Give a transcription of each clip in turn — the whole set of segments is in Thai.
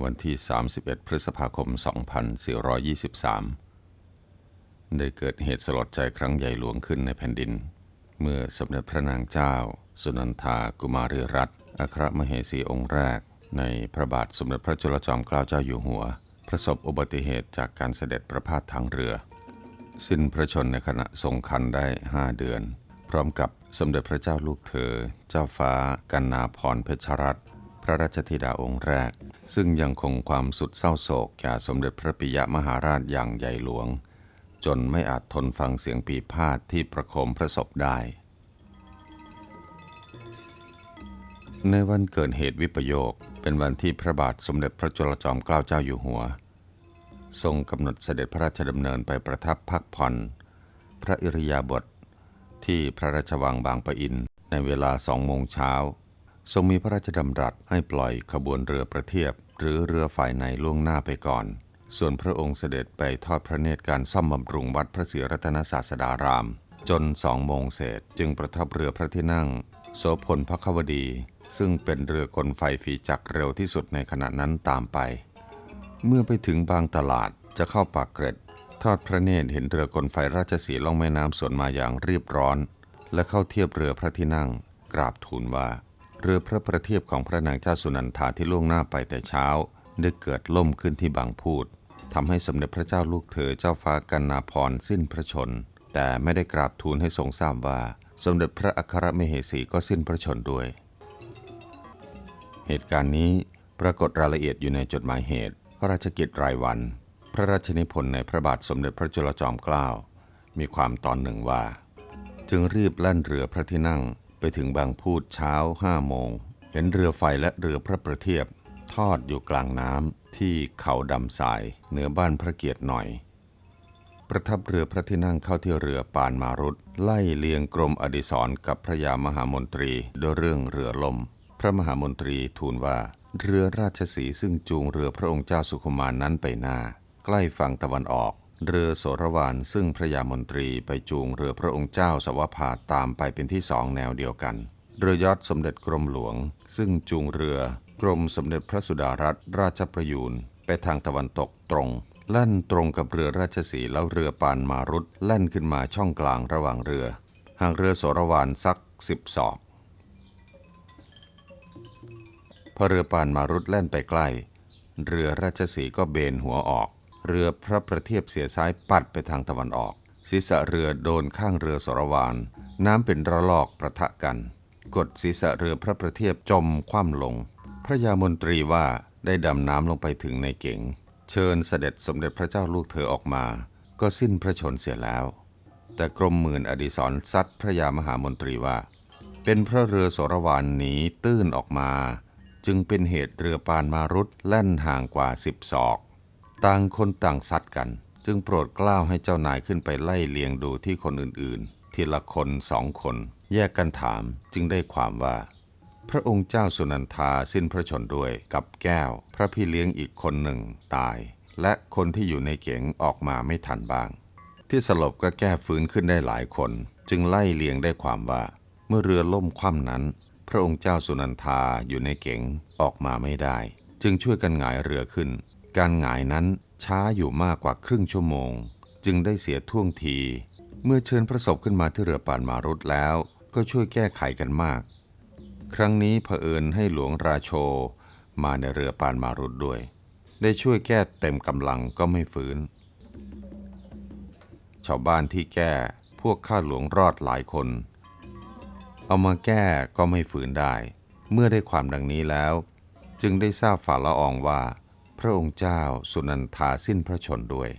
วันที่ 31 พฤษภาคม 2423 ได้เกิดเหตุสลดใจครั้งใหญ่หลวงขึ้นในแผ่นดิน เมื่อสมเด็จพระนางเจ้า สุนันทากุมารีรัตน์อัครมเหสีองค์แรก ในพระบาทสมเด็จพระจุลจอมเกล้าเจ้าอยู่หัว ประสบอุบัติเหตุจากการเสด็จประพาสทางเรือ สิ้นพระชนในขณะทรงคันได้ 5 เดือน พร้อมกับสมเด็จพระเจ้าลูกเธอ เจ้าฟ้ากันนาพรเพชรรัตน์ พระราชธิดาองค์แรก ซึ่งยังคงความสุดเศร้าโศกแก่สมเด็จพระปิยมหาราชอย่างใหญ่หลวง จนไม่อาจทนฟังเสียงปีพาทที่ประโคมพระศพได้ ในวันเกิดเหตุวิปโยคเป็นวันที่พระบาทสมเด็จพระจุลจอมเกล้าเจ้าอยู่หัว ทรงกำหนดเสด็จพระราชดำเนินไปประทับพักผ่อน พระอิริยาบถทที่พระราชวังบางปะอินในเวลาสองโมงเช้า ทรงมีพระราชดำรัสให้ปล่อยขบวนเรือประเทียบ หรือเรือฝ่ายในล่วงหน้าไปก่อน ส่วนพระองค์เสด็จไปทอดพระเนตรการซ่อมบำรุงวัดพระศรีรัตนศาสดาราม จนสองโมงเศษจึงประทับเรือพระที่นั่ง โสพลพระควดี ซึ่งเป็นเรือกลไฟฝีจักรเร็วที่สุดในขณะนั้นตามไป เมื่อไปถึงบางตลาดจะเข้าปากเกร็ด ทอดพระเนตรเห็นเรือกลไฟราชสีล่องแม่น้ำสวนมาอย่างรีบร้อน และเข้าเทียบเรือพระที่นั่ง กราบทูลว่า เรือพระประเทียบของพระนางเจ้าสุนันทาที่ล่วงหน้าไปแต่เช้า ได้เกิดล่มขึ้นที่บางพูดทำให้สมเด็จพระเจ้าลูกเธอเจ้าฟ้ากันนาพรสิ้นพระชน แต่ไม่ได้กราบทูลให้ทรงทราบว่า สมเด็จพระอัครมเหสีก็สิ้นพระชนด้วย เหตุการณ์นี้ปรากฏรายละเอียดอยู่ในจดหมายเหตุ พระราชกิจรายวัน พระราชนิพนธ์ในพระบาทสมเด็จพระจุลจอมเกล้า มีความตอนหนึ่งว่า จึงรีบแล่นเรือพระที่นั่ง ไปถึงบางพูดเช้าห้าโมง เห็นเรือไฟและเรือพระประเทียบทอดอยู่กลางน้ำที่เขาดำสายเหนือบ้านพระเกียรติหน่อย ประทับเรือพระที่นั่งเข้าที่เรือปานมารุตไล่เลียงกรมอดิศรกับพระยามหามนตรีด้วยเรื่องเรือลม พระมหามนตรีทูลว่า เรือราชสีซึ่งจูงเรือพระองค์เจ้าสุขุมานนั้นไปหน้า ใกล้ฝั่งตะวันออก เรือโสรวานซึ่งพระยามนตรีไปจูงเรือพระองค์เจ้าสวภาตามไปเป็นที่สองแนวเดียวกัน เรือยอดสมเด็จกรมหลวง ซึ่งจูงเรือกรมสมเด็จพระสุดารัตนราชประยูนไปทางตะวันตกตรงแล่นตรงกับเรือราชสีแล้วเรือปานมารุตแล่นขึ้นมาช่องกลางระหว่างเรือ ห่างเรือโสรวานสักสิบศอกพอเรือปานมารุตแล่นไปใกล้ เรือราชสีก็เบนหัวออก เรือพระประเทียบเสียซ้ายปัดไปทางตะวันออก ศีรษะเรือโดนข้างเรือสรวานน้ำเป็นระลอกประทะกัน กดศีรษะเรือพระประเทียบจมคว่ำลง พระยามนตรีว่าได้ดำน้ำลงไปถึงในเก๋งเชิญเสด็จสมเด็จพระเจ้าลูกเธอออกมา ก็สิ้นพระชนเสียแล้ว แต่กรมหมื่นอดิศรซัดพระยามหามนตรีว่า เป็นพระเรือสรวานหนีตื้นออกมา จึงเป็นเหตุเรือปานมารุตแล่นห่างกว่าสิบศอก ต่างคนต่างซัดกัน จึงโปรดกล้าให้เจ้านายขึ้นไปไล่เลียงดูที่คนอื่นๆ ทีละคนสองคน แยกกันถามจึงได้ความว่า พระองค์เจ้าสุนันทาสิ้นพระชนด้วยกับแก้ว พระพี่เลี้ยงอีกคนหนึ่งตาย และคนที่อยู่ในเก๋งออกมาไม่ทันบ้าง ที่สลบก็แก้ฟื้นขึ้นได้หลายคน จึงไล่เลียงได้ความว่า เมื่อเรือล่มคว่ำนั้น พระองค์เจ้าสุนันทาอยู่ในเก๋งออกมาไม่ได้ จึงช่วยกันหงายเรือขึ้น การหงายนั้นช้าอยู่มากกว่าครึ่งชั่วโมง จึงได้เสียท่วงที เมื่อเชิญพระศพขึ้นมาที่เรือปานมารุตแล้ว ก็ช่วยแก้ไขกันมาก ครั้งนี้เผอิญให้หลวงราโชมาในเรือปานมารุตด้วย ได้ช่วยแก้เต็มกำลังก็ไม่ฝืน ชาวบ้านที่แก้พวกข้าหลวงรอดหลายคน เอามาแก้ก็ไม่ฝืนได้ เมื่อได้ความดังนี้แล้ว จึงได้ทราบฝ่าละอองว่า ระองค์เจ้าสุนันทาสิ้นพระชนด้วย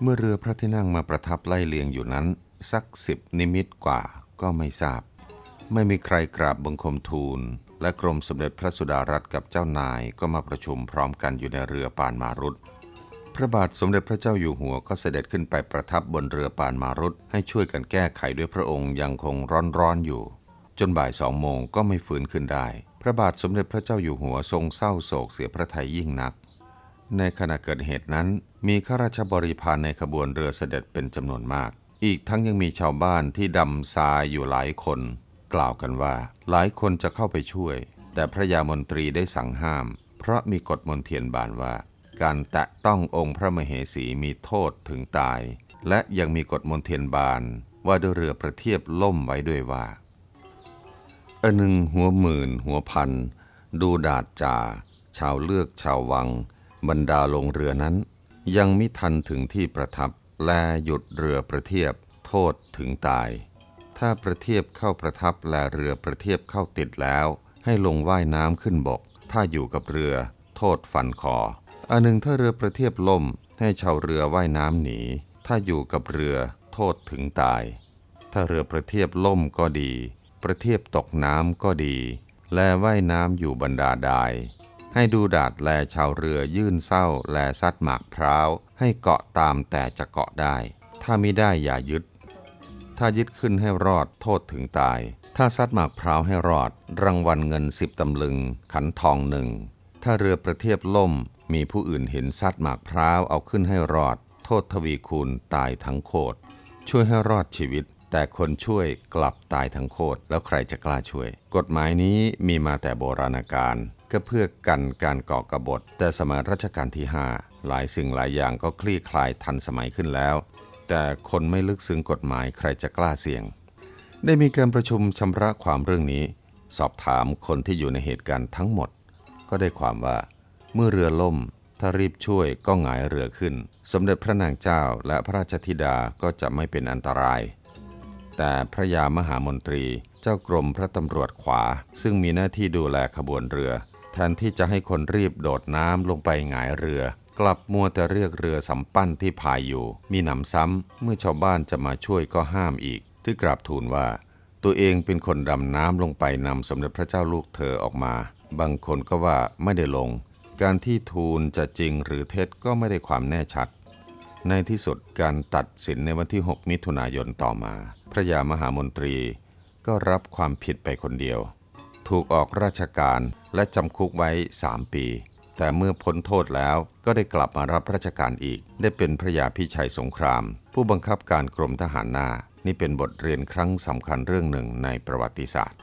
เมื่อเรือพระที่นั่งมาประทับไล่เลียงอยู่นั้น สักสิบนิมิตกว่าก็ไม่ทราบ ไม่มีใครกราบบังคมทูล และกรมสมเด็จพระสุดารัตน์กับเจ้านายก็มาประชุมพร้อมกันอยู่ในเรือปานมารุตพระบาทสมเด็จพระเจ้าอยู่หัวก็เสด็จขึ้นไปประทับบนเรือปานมารุตให้ช่วยกันแก้ไขด้วยพระองค์ยังคงร้อนๆอยู่ จนบ่ายสองโมงก็ไม่ฟื้นขึ้นได้ พระบาทสมเด็จพระเจ้าอยู่หัวทรงเศร้าโศกเสียพระทัยยิ่งนัก ในขณะเกิดเหตุนั้น มีข้าราชบริพารในขบวนเรือเสด็จเป็นจำนวนมาก อีกทั้งยังมีชาวบ้านที่ดำทรายอยู่หลายคน กล่าวกันว่า หลายคนจะเข้าไปช่วย แต่พระยามนตรีได้สั่งห้าม เพเพราะมีกฎมนเทียนบานว่า การแตะต้ององค์พระมเหสีมีโทษถึงตาย และยังมีกฎมนเทียนบานว่าด้วยเรือประเทียบล่มไว้ด้วยว่า อันหนึ่งหัวหมื่นหัวพัน ดูดาดจ่า ชาวเลือกชาววัง บรรดาลงเรือนั้น ยังมิทันถึงที่ประทับ แลหยุดเรือประเทียบ โทษถึงตาย ถ้าประเทียบเข้าประทับแลเรือประเทียบเข้าติดแล้ว ให้ลงว่ายน้ำขึ้นบก ถ้าอยู่กับเรือ โทษฟันคอ อันหนึ่งถ้าเรือประเทียบล่ม ให้ชาวเรือว่ายน้ำหนี ถ้าอยู่กับเรือ โทษถึงตาย ถ้าเรือประเทียบล่มก็ดี ประเทียบตกน้ำก็ดี แลว่ายน้ำอยู่บรรดาดาย ให้ดูดาดแลชาวเรือยื่นเศร้าแลซัดหมากพร้าว ให้เกาะตามแต่จะเกาะได้ ถ้าไม่ได้อย่ายึด ถ้ายึดขึ้นให้รอดโทษถึงตาย ถ้าซัดหมากพร้าวให้รอด รางวัลเงินสิบตำลึง ขันทองหนึ่ง ถ้าเรือประเทียบล่ม มีผู้อื่นเห็นซัดหมากพร้าวเอาขึ้นให้รอด โทษทวีคูณตายทั้งโคตรช่วยให้รอดชีวิต แต่คนช่วยกลับตายทั้งโคตรแล้วใครจะกล้าช่วย กฎหมายนี้มีมาแต่โบราณกาลก็เพื่อกันการก่อกรบฏ แต่สมัยรัชกาลที่ 5 หลายสิ่งหลายอย่างก็คลี่คลายทันสมัยขึ้นแล้ว แต่คนไม่ลึกซึ้งกฎหมายใครจะกล้าเสี่ยง ได้มีการประชุมชำระความเรื่องนี้ สอบถามคนที่อยู่ในเหตุการณ์ทั้งหมด ก็ได้ความว่า เมื่อเรือล่ม ถ้ารีบช่วยก็หงายเรือขึ้น สมเด็จพระนางเจ้าและพระราชธิดาก็จะไม่เป็นอันตราย แต่พระยามหามนตรีเจ้ากรมพระตำรวจขวา ซึ่งมีหน้าที่ดูแลขบวนเรือ แทนที่จะให้คนรีบโดดน้ำลงไปหงายเรือ กลับมัวแต่เรียกเรือสำปั้นที่พายอยู่ มีหนำซ้ำเมื่อชาวบ้านจะมาช่วยก็ห้ามอีก ที่กราบทูลว่า ตัวเองเป็นคนดำน้ำลงไปนำสมเด็จพระเจ้าลูกเธอออกมา บางคนก็ว่าไม่ได้ลง การที่ทูลจะจริงหรือเท็จก็ไม่ได้ความแน่ชัด ในที่สุดการตัดสินในวันที่ 6 มิถุนายนต่อมา พระยามหามนตรีก็รับความผิดไปคนเดียว ถูกออกราชการและจำคุกไว้ 3 ปี แต่เมื่อพ้นโทษแล้วก็ได้กลับมารับราชการอีก ได้เป็นพระยาพิชัยสงคราม ผู้บังคับการกรมทหารหน้า นี่เป็นบทเรียนครั้งสำคัญเรื่องหนึ่งในประวัติศาสตร์